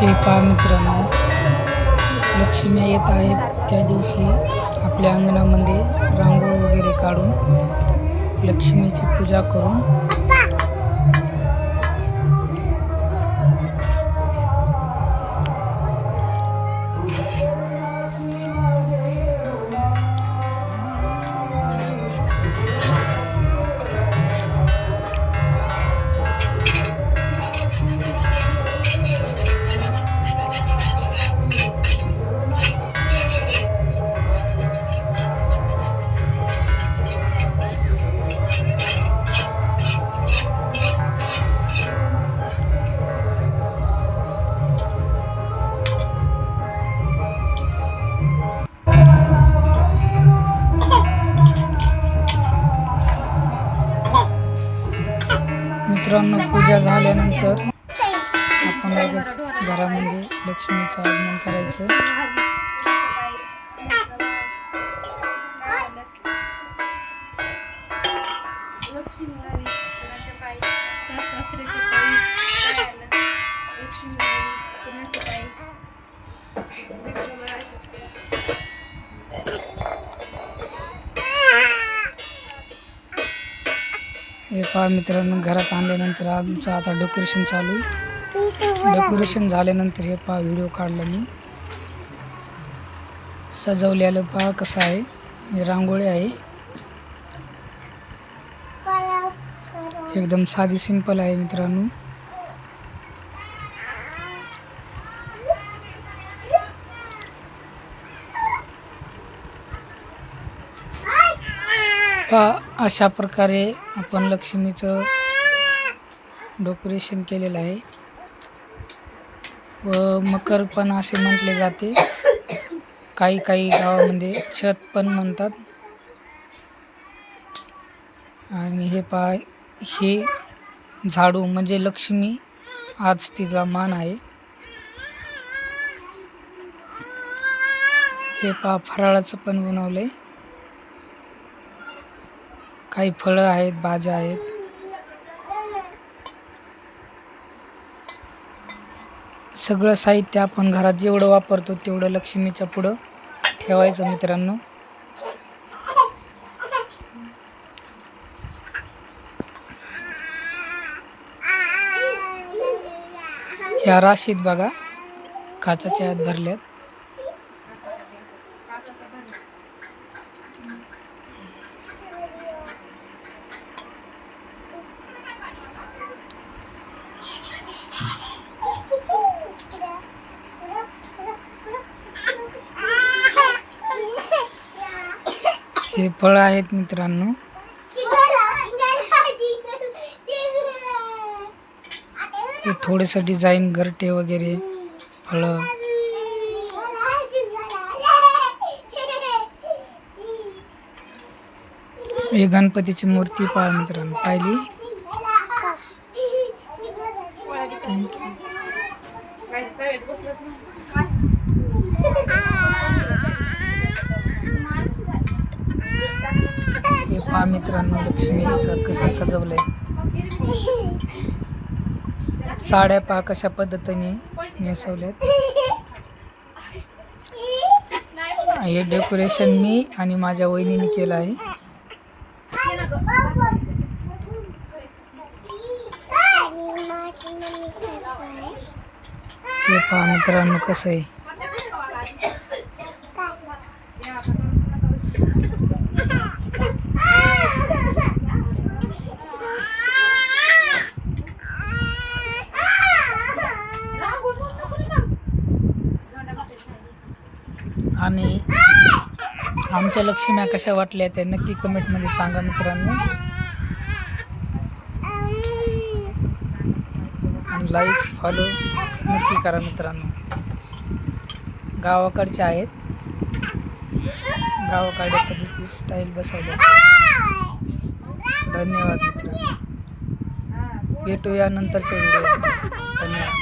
हे पहा मित्रांनो. लक्ष्मी येत आहेत. त्या दिवशी आपल्या अंगणामध्ये रांगोळ वगैरे काढून लक्ष्मीची पूजा करून मित्रांनो पूजा झाल्यानंतर आपण लगेच घरामध्ये लक्ष्मीचं आगमन करायचं. हे पहा मित्रांनो घरात आणल्यानंतर आमचं आता डेकोरेशन चालू डेकोरेशन झाल्यानंतर हे पहा व्हिडिओ काढला मी. सजवलेलं पहा कसं आहे. हे रांगोळी आहे. एकदम साधी सिंपल आहे मित्रांनो. पहा अशा प्रकारे आपण लक्ष्मीचं डेकोरेशन केलेलं आहे. व मकर पण असे म्हटले जाते. काही काही गावामध्ये छत पण म्हणतात. आणि हे पहा हे झाडू म्हणजे लक्ष्मी आज तिचा मान आहे. हे पहा फराळाचं पण बनवलं आहे काही फळं आहेत भाज्या आहेत. सगळं साहित्य आपण घरात जेवढं वापरतो तेवढं लक्ष्मीच्या पुढं ठेवायचं मित्रांनो. ह्या राशीत बघा काचाच्या आत भरल्यात. हे फळं आहेत मित्रांनो. हे थोडेसं डिझाईन घरटे वगैरे फळं. हे गणपतीची मूर्ती पहा मित्रांनो. पाहिली? थँक्यू हे पहा मित्रांनो लक्ष्मीचं कसं सजवलंय. साड्या पहा कशा पद्धतीने नेसवल्यात. हे डेकोरेशन मी आणि माझ्या वहिनीने केलं आहे. हे पहा मित्रांनो कसं आहे. आणि आमच्या लक्ष्म्या कशा वाटल्या त्या. नक्की कमेंटमध्ये सांगा मित्रांनो. आणि लाईक फॉलो नक्की करा मित्रांनो. गावाकडच्या आहेत. गावाकडच्या पद्धती स्टाईल बसवल्या. धन्यवाद मित्रांनो. भेटूया नंतरच्या व्हिडिओ